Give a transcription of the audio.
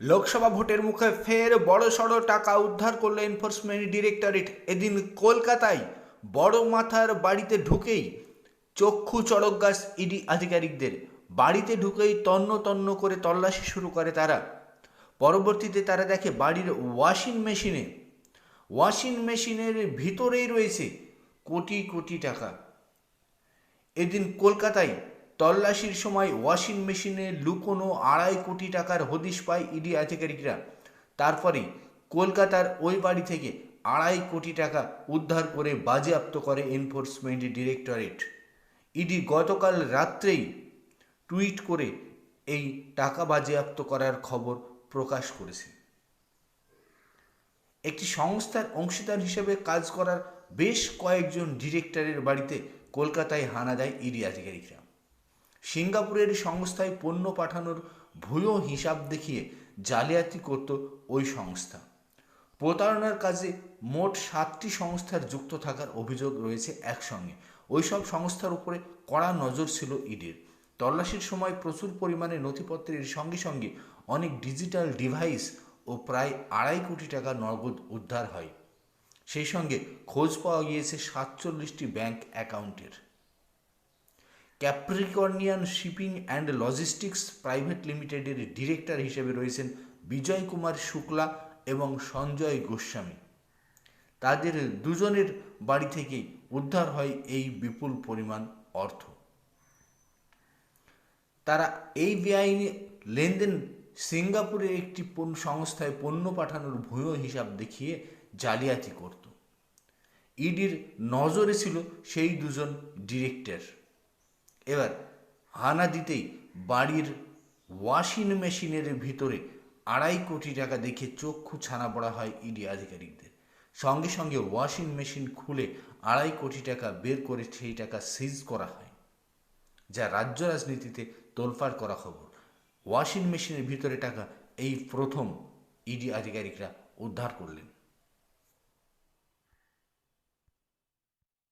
লোকসভা ভোটের মুখে ফের বড় সড়ো টাকা উদ্ধার করল এনফোর্সমেন্ট ডিরেক্টরেট এদিন কলকাতায় বড় মাথার বাড়িতে ঢুকেই চক্ষু চড়ক গাছ ইডি আধিকারিকদের। বাড়িতে ঢুকেই তন্ন তন্ন করে তল্লাশি শুরু করে তারা। পরবর্তীতে তারা দেখে বাড়ির ওয়াশিং মেশিনে ওয়াশিং মেশিনের ভিতরেই রয়েছে কোটি কোটি টাকা। এদিন কলকাতায় তল্লাশির সময় ওয়াশিং মেশিনে লুকোনো আড়াই কোটি টাকার হদিশ পায় ইডি আধিকারিকরা। তারপরে কলকাতার ওই বাড়ি থেকে আড়াই কোটি টাকা উদ্ধার করে বাজেয়াপ্ত করে এনফোর্সমেন্ট ডিরেক্টরেট। ইডি গতকাল রাত্রেই টুইট করে এই টাকা বাজেয়াপ্ত করার খবর প্রকাশ করেছে। একটি সংস্থার অংশীদার হিসেবে কাজ করার বেশ কয়েকজন ডিরেক্টরের বাড়িতে কলকাতায় হানা দেয় ইডি আধিকারিকরা। সিঙ্গাপুরের সংস্থায় পণ্য পাঠানোর ভুয়ো হিসাব দেখিয়ে জালিয়াতি করত ওই সংস্থা। প্রতারণার কাজে মোট সাতটি সংস্থার যুক্ত থাকার অভিযোগ রয়েছে একসঙ্গে। ওইসব সংস্থার উপরে কড়া নজর ছিল ইডির। তল্লাশির সময় প্রচুর পরিমাণে নথিপত্রের সঙ্গে সঙ্গে অনেক ডিজিটাল ডিভাইস ও প্রায় আড়াই কোটি টাকা নগদ উদ্ধার হয়। সেই সঙ্গে খোঁজ পাওয়া গিয়েছে সাতচল্লিশটি ব্যাংক অ্যাকাউন্টের। Capricornian shipping and logistics private লিমিটেডের ডিরেক্টর হিসেবে রয়েছেন বিজয় কুমার শুক্লা এবং সঞ্জয় গোস্বামী। তাদের দুজনের বাড়ি থেকে উদ্ধার হয় এই বিপুল পরিমাণ অর্থ। তারা এই বেআইনি লেনদেন সিঙ্গাপুরের একটি পণ্য সংস্থায় পণ্য পাঠানোর ভুয়ো হিসাব দেখিয়ে জালিয়াতি করত। ইডির নজরে ছিল সেই দুজন ডিরেক্টর। এবার হানা দিতেই বাড়ির ওয়াশিং মেশিনের ভিতরে আড়াই কোটি টাকা দেখে চক্ষু ছানা পড়া হয় ইডি আধিকারিকদের। সঙ্গে সঙ্গে ওয়াশিং মেশিন খুলে আড়াই কোটি টাকা বের করে সেই টাকা সিজ করা হয়, যা রাজ্য রাজনীতিতে তোলফাড় করা খবর। ওয়াশিং মেশিনের ভিতরে টাকা এই প্রথম ইডি আধিকারিকরা উদ্ধার করলেন।